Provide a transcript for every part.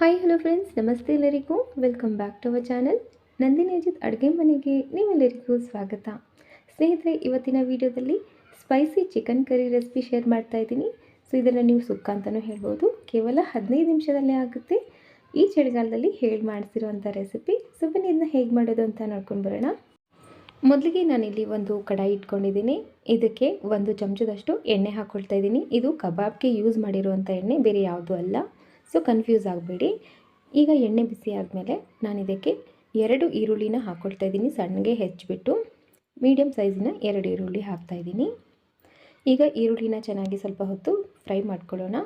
Hi hello friends ನಮಸ್ತೆ ಎಲ್ಲರಿಗೂ. Welcome back to our channel Nandini Ajit ಅಡುಗೆ ಮನೆಗೆ ನೀವೆಲ್ಲರಿಗೂ ಸ್ವಾಗತ. ಸ್ನೇಹಿತರೆ, ಇವತ್ತಿನ ವಿಡಿಯೋದಲ್ಲಿ spicy chicken curry recipe share ಮಾಡ್ತಾ ಇದ್ದೀನಿ. ಸೊ ಇದನ್ನು ನೀವು ಸುಕ್ಕ ಅಂತಲೂ ಹೇಳ್ಬೋದು. ಕೇವಲ ಹದಿನೈದು ನಿಮಿಷದಲ್ಲೇ ಆಗುತ್ತೆ. ಈ ಚಳಿಗಾಲದಲ್ಲಿ ಹೇಳಿ ಮಾಡಿಸಿರುವಂಥ ರೆಸಿಪಿ ಸೊ ಬನ್ನಿ ಇದನ್ನ ಹೇಗೆ ಮಾಡೋದು ಅಂತ ನೋಡ್ಕೊಂಡು ಬರೋಣ. ಮೊದಲಿಗೆ ನಾನಿಲ್ಲಿ ಒಂದು ಕಡಾಯಿ ಇಟ್ಕೊಂಡಿದ್ದೀನಿ. ಇದಕ್ಕೆ ಒಂದು ಚಮಚದಷ್ಟು ಎಣ್ಣೆ ಹಾಕ್ಕೊಳ್ತಾ ಇದ್ದೀನಿ. ಇದು ಕಬಾಬ್ಗೆ ಯೂಸ್ ಮಾಡಿರುವಂಥ ಎಣ್ಣೆ, ಬೇರೆ ಯಾವುದೂ ಅಲ್ಲ. ಸೊ ಕನ್ಫ್ಯೂಸ್ ಆಗಬೇಡಿ. ಈಗ ಎಣ್ಣೆ ಬಿಸಿ ಆದಮೇಲೆ ನಾನು ಇದಕ್ಕೆ ಎರಡು ಈರುಳ್ಳಿನ ಹಾಕ್ಕೊಳ್ತಾ ಇದ್ದೀನಿ. ಸಣ್ಣಗೆ ಹೆಚ್ಚಿಬಿಟ್ಟು ಮೀಡಿಯಮ್ ಸೈಜಿನ ಎರಡು ಈರುಳ್ಳಿ ಹಾಕ್ತಾಯಿದ್ದೀನಿ ಈಗ ಈರುಳ್ಳಿನ ಚೆನ್ನಾಗಿ ಸ್ವಲ್ಪ ಹೊತ್ತು ಫ್ರೈ ಮಾಡ್ಕೊಳ್ಳೋಣ.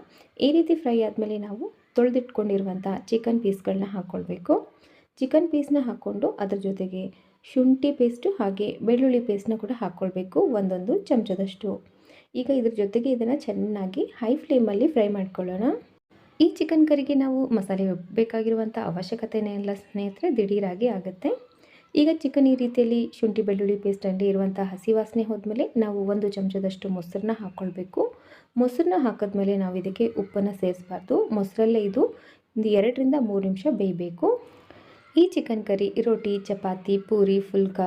ಈ ರೀತಿ ಫ್ರೈ ಆದಮೇಲೆ ನಾವು ತೊಳೆದಿಟ್ಕೊಂಡಿರುವಂಥ ಚಿಕನ್ ಪೀಸ್ಗಳನ್ನ ಹಾಕ್ಕೊಳ್ಬೇಕು ಚಿಕನ್ ಪೀಸ್ನ ಹಾಕ್ಕೊಂಡು ಅದ್ರ ಜೊತೆಗೆ ಶುಂಠಿ ಪೇಸ್ಟು ಹಾಗೆ ಬೆಳ್ಳುಳ್ಳಿ ಪೇಸ್ಟ್ನ ಕೂಡ ಹಾಕ್ಕೊಳ್ಬೇಕು ಒಂದೊಂದು ಚಮಚದಷ್ಟು. ಈಗ ಇದ್ರ ಜೊತೆಗೆ ಇದನ್ನು ಚೆನ್ನಾಗಿ ಹೈ ಫ್ಲೇಮಲ್ಲಿ ಫ್ರೈ ಮಾಡ್ಕೊಳ್ಳೋಣ. ಈ ಚಿಕನ್ ಕರಿಗೆ ನಾವು ಮಸಾಲೆ ಬೇಕಾಗಿರುವಂಥ ಅವಶ್ಯಕತೆನೇ ಇಲ್ಲ ಸ್ನೇಹಿತರೆ, ದಿಢೀರಾಗಿ ಆಗುತ್ತೆ. ಈಗ ಚಿಕನ್ ಈ ರೀತಿಯಲ್ಲಿ ಶುಂಠಿ, ಬೆಳ್ಳುಳ್ಳಿ ಪೇಸ್ಟಲ್ಲಿ ಇರುವಂಥ ಹಸಿ ವಾಸನೆ ಹೋದ್ಮೇಲೆ ನಾವು ಒಂದು ಚಮಚದಷ್ಟು ಮೊಸರನ್ನ ಹಾಕ್ಕೊಳ್ಬೇಕು ಮೊಸರನ್ನ ಹಾಕಿದ್ಮೇಲೆ ನಾವು ಇದಕ್ಕೆ ಉಪ್ಪನ್ನು ಸೇರಿಸಬಾರ್ದು. ಮೊಸರಲ್ಲೇ ಇದು ಒಂದು ಎರಡರಿಂದ ಮೂರು ನಿಮಿಷ ಬೇಯಬೇಕು. ಈ ಚಿಕನ್ ಕರಿ ರೋಟಿ ಚಪಾತಿ, ಪೂರಿ, ಫುಲ್ಕ,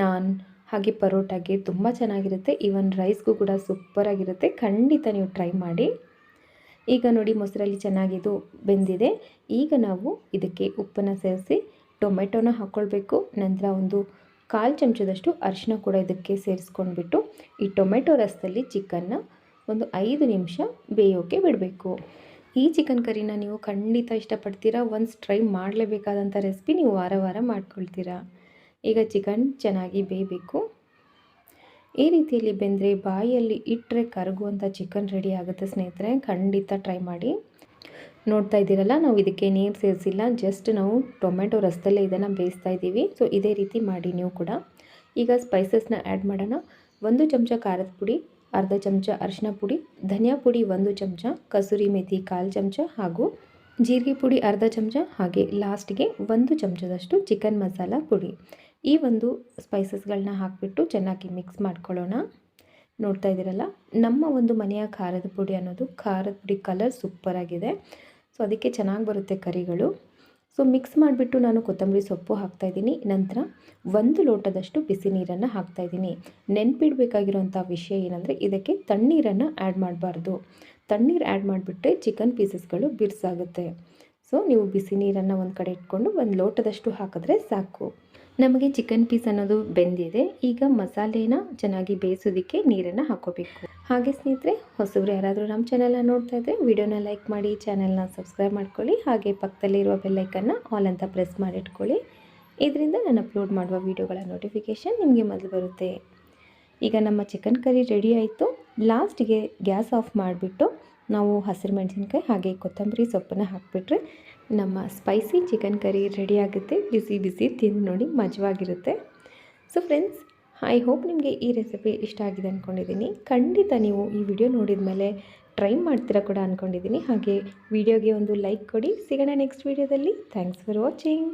ನಾನ್ ಹಾಗೆ ಪರೋಟಾಗೆ ತುಂಬ ಚೆನ್ನಾಗಿರುತ್ತೆ. ಈವನ್ ರೈಸ್ಗೂ ಕೂಡ ಸೂಪರಾಗಿರುತ್ತೆ. ಖಂಡಿತ ನೀವು ಟ್ರೈ ಮಾಡಿ. ಈಗ ನೋಡಿ ಮೊಸರಲ್ಲಿ ಚೆನ್ನಾಗಿದು ಬೆಂದಿದೆ. ಈಗ ನಾವು ಇದಕ್ಕೆ ಉಪ್ಪನ್ನು ಸೇರಿಸಿ ಟೊಮೆಟೊನ ಹಾಕ್ಕೊಳ್ಬೇಕು ನಂತರ ಒಂದು ಕಾಲು ಚಮಚದಷ್ಟು ಅರಿಶಿನ ಕೂಡ ಇದಕ್ಕೆ ಸೇರಿಸ್ಕೊಂಡ್ಬಿಟ್ಟು ಈ ಟೊಮೆಟೊ ರಸದಲ್ಲಿ ಚಿಕನ್ನ ಒಂದು ಐದು ನಿಮಿಷ ಬೇಯೋಕೆ ಬಿಡಬೇಕು. ಈ ಚಿಕನ್ ಕರಿನ ನೀವು ಖಂಡಿತ ಇಷ್ಟಪಡ್ತೀರಾ? ಒನ್ಸ್ ಟ್ರೈ ಮಾಡಲೇಬೇಕಾದಂಥ ರೆಸಿಪಿ ನೀವು ವಾರ ವಾರ ಮಾಡ್ಕೊಳ್ತೀರಾ? ಈಗ ಚಿಕನ್ ಚೆನ್ನಾಗಿ ಬೇಯಬೇಕು. ಈ ರೀತಿಯಲ್ಲಿ ಬೆಂದರೆ ಬಾಯಲ್ಲಿ ಇಟ್ಟರೆ ಕರಗುವಂಥ ಚಿಕನ್ ರೆಡಿ ಆಗುತ್ತೆ ಸ್ನೇಹಿತರೆ, ಖಂಡಿತ ಟ್ರೈ ಮಾಡಿ. ನೋಡ್ತಾ ಇದ್ದೀರಲ್ಲ, ನಾವು ಇದಕ್ಕೆ ನೀರು ಸೇರಿಸಿಲ್ಲ ಜಸ್ಟ್ ನಾವು ಟೊಮೆಟೊ ರಸದಲ್ಲೇ ಇದನ್ನು ಬೇಯಿಸ್ತಾ ಇದ್ದೀವಿ. ಸೊ ಇದೇ ರೀತಿ ಮಾಡಿ ನೀವು ಕೂಡ. ಈಗ ಸ್ಪೈಸಸ್ನ ಆ್ಯಡ್ ಮಾಡೋಣ. ಒಂದು ಚಮಚ ಖಾರದ ಪುಡಿ, ಅರ್ಧ ಚಮಚ ಅರಿಶಿನ ಪುಡಿ, ಧನಿಯಾ ಪುಡಿ ಒಂದು ಚಮಚ, ಕಸೂರಿ ಮೆಥಿ ಕಾಲು ಚಮಚ ಹಾಗೂ ಜೀರಿಗೆ ಪುಡಿ ಅರ್ಧ ಚಮಚ, ಹಾಗೆ ಲಾಸ್ಟ್ಗೆ ಒಂದು ಚಮಚದಷ್ಟು ಚಿಕನ್ ಮಸಾಲ ಪುಡಿ. ಈ ಒಂದು ಸ್ಪೈಸಸ್ಗಳನ್ನ ಹಾಕಿಬಿಟ್ಟು ಚೆನ್ನಾಗಿ ಮಿಕ್ಸ್ ಮಾಡ್ಕೊಳ್ಳೋಣ. ನೋಡ್ತಾ ಇದ್ದೀರಲ್ಲ, ನಮ್ಮ ಒಂದು ಮನೆಯ ಖಾರದ ಪುಡಿ ಅನ್ನೋದು ಖಾರದ ಪುಡಿ ಕಲರ್ ಸೂಪರಾಗಿದೆ ಸೊ ಅದಕ್ಕೆ ಚೆನ್ನಾಗಿ ಬರುತ್ತೆ ಕರಿಗಳು. ಸೊ ಮಿಕ್ಸ್ ಮಾಡಿಬಿಟ್ಟು ನಾನು ಕೊತ್ತಂಬರಿ ಸೊಪ್ಪು ಹಾಕ್ತಾಯಿದ್ದೀನಿ ನಂತರ ಒಂದು ಲೋಟದಷ್ಟು ಬಿಸಿ ನೀರನ್ನು ಹಾಕ್ತಾಯಿದ್ದೀನಿ ನೆನ್ಪಿಡಬೇಕಾಗಿರುವಂಥ ವಿಷಯ ಏನಂದರೆ, ಇದಕ್ಕೆ ತಣ್ಣೀರನ್ನು ಆ್ಯಡ್ ಮಾಡಬಾರ್ದು. ತಣ್ಣೀರು ಆ್ಯಡ್ ಮಾಡಿಬಿಟ್ರೆ ಚಿಕನ್ ಪೀಸಸ್ಗಳು ಬಿರ್ಸಾಗುತ್ತೆ. ಸೊ ನೀವು ಬಿಸಿ ನೀರನ್ನು ಒಂದು ಕಡೆ ಇಟ್ಕೊಂಡು ಒಂದು ಲೋಟದಷ್ಟು ಹಾಕಿದ್ರೆ ಸಾಕು. ನಮಗೆ ಚಿಕನ್ ಪೀಸ್ ಅನ್ನೋದು ಬೆಂದಿದೆ. ಈಗ ಮಸಾಲೆನ ಚೆನ್ನಾಗಿ ಬೇಯಿಸೋದಕ್ಕೆ ನೀರನ್ನು ಹಾಕೋಬೇಕು. ಹಾಗೆ ಸ್ನೇಹಿತರೆ, ಹೊಸಬ್ರು ಯಾರಾದರೂ ನಮ್ಮ ಚಾನೆಲ್ನ ನೋಡ್ತಾ ಇದ್ದರೆ ವಿಡಿಯೋನ ಲೈಕ್ ಮಾಡಿ ಚಾನಲ್ನ ಸಬ್ಸ್ಕ್ರೈಬ್ ಮಾಡ್ಕೊಳ್ಳಿ. ಹಾಗೆ ಪಕ್ಕದಲ್ಲಿರುವ ಬೆಲ್ಲೈಕನ್ನು ಆಲ್ ಅಂತ ಪ್ರೆಸ್ ಮಾಡಿಟ್ಕೊಳ್ಳಿ ಇದರಿಂದ ನಾನು ಅಪ್ಲೋಡ್ ಮಾಡುವ ವೀಡಿಯೋಗಳ ನೋಟಿಫಿಕೇಷನ್ ನಿಮಗೆ ಮೊದಲು ಬರುತ್ತೆ. ಈಗ ನಮ್ಮ ಚಿಕನ್ ಕರಿ ರೆಡಿ ಆಯಿತು. ಲಾಸ್ಟಿಗೆ ಗ್ಯಾಸ್ ಆಫ್ ಮಾಡಿಬಿಟ್ಟು ನಾವು ಹಸಿರು ಮೆಣಸಿನ್ಕಾಯಿ ಹಾಗೆ ಕೊತ್ತಂಬರಿ ಸೊಪ್ಪನ್ನು ಹಾಕಿಬಿಟ್ರೆ ನಮ್ಮ ಸ್ಪೈಸಿ ಚಿಕನ್ ಕರಿ ರೆಡಿ ಆಗುತ್ತೆ. ಬಿಸಿ ಬಿಸಿ ತಿಂದು ನೋಡಿ ಮಜವಾಗಿರುತ್ತೆ. ಸೊ ಫ್ರೆಂಡ್ಸ್ ಐ ಹೋಪ್ ನಿಮಗೆ ಈ ರೆಸಿಪಿ ಇಷ್ಟ ಆಗಿದೆ ಅಂದ್ಕೊಂಡಿದ್ದೀನಿ ಖಂಡಿತ ನೀವು ಈ ವಿಡಿಯೋ ನೋಡಿದ ಮೇಲೆ ಟ್ರೈ ಮಾಡ್ತೀರಾ ಕೂಡ ಅಂದ್ಕೊಂಡಿದ್ದೀನಿ ಹಾಗೆ ವಿಡಿಯೋಗೆ ಒಂದು ಲೈಕ್ ಕೊಡಿ. ಸಿಗೋಣ ನೆಕ್ಸ್ಟ್ ವಿಡಿಯೋದಲ್ಲಿ ಥ್ಯಾಂಕ್ಸ್ ಫಾರ್ ವಾಚಿಂಗ್